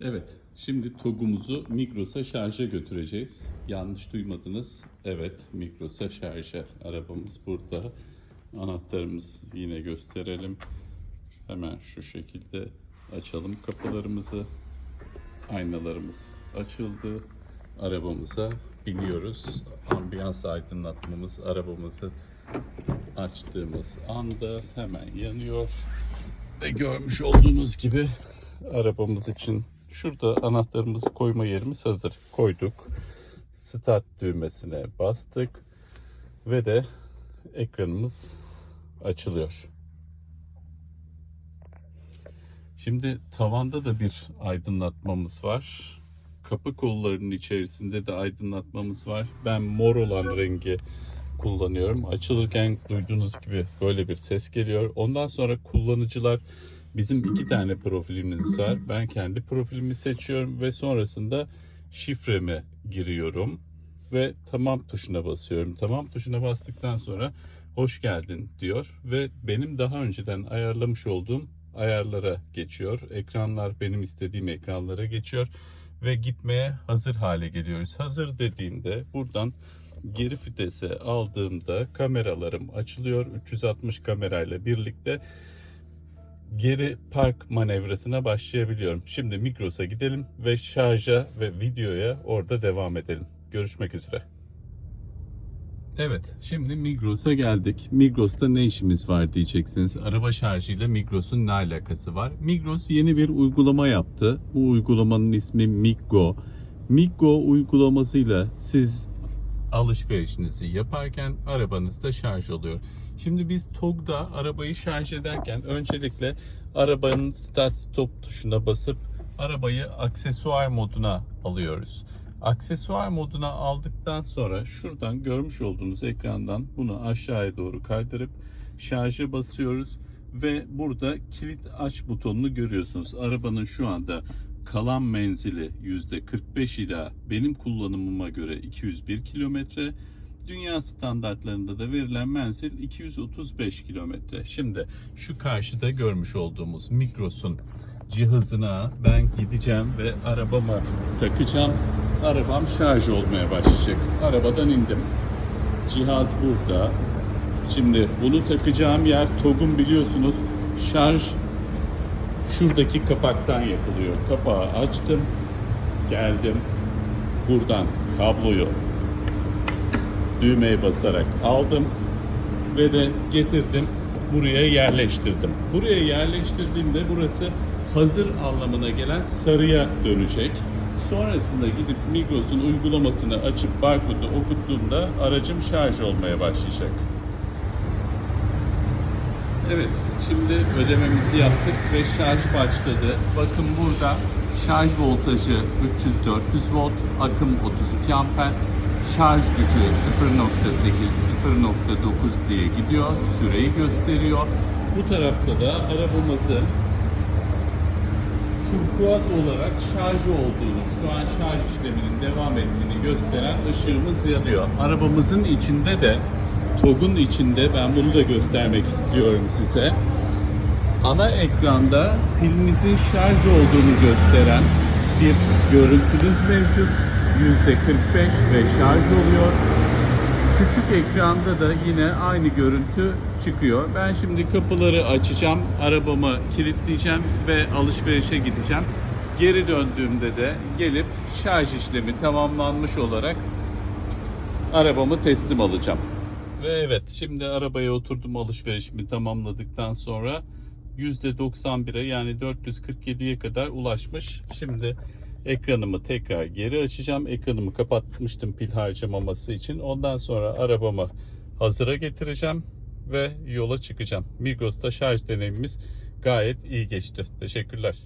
Evet, şimdi TOG'umuzu Migros'a şarja götüreceğiz. Yanlış duymadınız. Evet, Migros'a şarja. Arabamız burada. Anahtarımız yine gösterelim. Hemen şu şekilde açalım kapılarımızı. Aynalarımız açıldı. Arabamıza biniyoruz. Ambiyans aydınlatmamız arabamızı açtığımız anda hemen yanıyor. Ve görmüş olduğunuz gibi arabamız için şurada anahtarımızı koyma yerimiz hazır. Koyduk. Start düğmesine bastık. Ve de ekranımız açılıyor. Şimdi tavanda da bir aydınlatmamız var. Kapı kollarının içerisinde de aydınlatmamız var. Ben mor olan rengi kullanıyorum. Açılırken duyduğunuz gibi böyle bir ses geliyor. Ondan sonra kullanıcılar bizim iki tane profilimiz var. Ben kendi profilimi seçiyorum ve sonrasında şifremi giriyorum ve tamam tuşuna basıyorum. Tamam tuşuna bastıktan sonra hoş geldin diyor ve benim daha önceden ayarlamış olduğum ayarlara geçiyor. Ekranlar benim istediğim ekranlara geçiyor ve gitmeye hazır hale geliyoruz. Hazır dediğimde buradan geri vitese aldığımda kameralarım açılıyor. 360 kamerayla birlikte geri park manevrasına başlayabiliyorum. Şimdi Migros'a gidelim ve şarja ve videoya orada devam edelim. Görüşmek üzere. Evet, şimdi Migros'a geldik. Migros'ta ne işimiz var diyeceksiniz. Araba şarjıyla Migros'un ne alakası var? Migros yeni bir uygulama yaptı. Bu uygulamanın ismi Miggo. Miggo uygulamasıyla siz alışverişinizi yaparken arabanızda şarj oluyor. Şimdi biz TOG'da arabayı şarj ederken öncelikle arabanın start stop tuşuna basıp arabayı aksesuar moduna alıyoruz. Aksesuar moduna aldıktan sonra şuradan görmüş olduğunuz ekrandan bunu aşağıya doğru kaydırıp şarja basıyoruz ve burada kilit aç butonunu görüyorsunuz. Arabanın şu anda kalan menzili %45 ila benim kullanımıma göre 201 kilometre. Dünya standartlarında da verilen menzil 235 kilometre. Şimdi şu karşıda görmüş olduğumuz Migros'un cihazına ben gideceğim ve arabama takacağım. Arabam şarj olmaya başlayacak. Arabadan indim. Cihaz burada. Şimdi bunu takacağım yer TOG'un biliyorsunuz şarj şuradaki kapaktan yapılıyor. Kapağı açtım. Geldim. Buradan kabloyu düğmeye basarak aldım ve de getirdim buraya yerleştirdim. Buraya yerleştirdiğimde burası hazır anlamına gelen sarıya dönecek. Sonrasında gidip Migros'un uygulamasını açıp barkodu okuttuğumda aracım şarj olmaya başlayacak. Evet, şimdi ödememizi yaptık ve şarj başladı. Bakın burada şarj voltajı 300-400 volt, akım 32 amper, şarj gücü 0.8-0.9 diye gidiyor, süreyi gösteriyor. Bu tarafta da arabamızın turkuaz olarak şarj olduğunu, şu an şarj işleminin devam ettiğini gösteren ışığımız yanıyor. Arabamızın içinde de, TOG'un içinde ben bunu da göstermek istiyorum size. Ana ekranda pilinizin şarj olduğunu gösteren bir görüntünüz mevcut. %45 ve şarj oluyor. Küçük ekranda da yine aynı görüntü çıkıyor. Ben şimdi kapıları açacağım, arabamı kilitleyeceğim ve alışverişe gideceğim. Geri döndüğümde de gelip şarj işlemi tamamlanmış olarak arabamı teslim alacağım. Ve evet şimdi arabaya oturdum alışverişimi tamamladıktan sonra %91'e yani 447'ye kadar ulaşmış. Şimdi ekranımı tekrar geri açacağım. Ekranımı kapatmıştım pil harcamaması için. Ondan sonra arabamı hazıra getireceğim ve yola çıkacağım. Migros'ta şarj deneyimimiz gayet iyi geçti. Teşekkürler.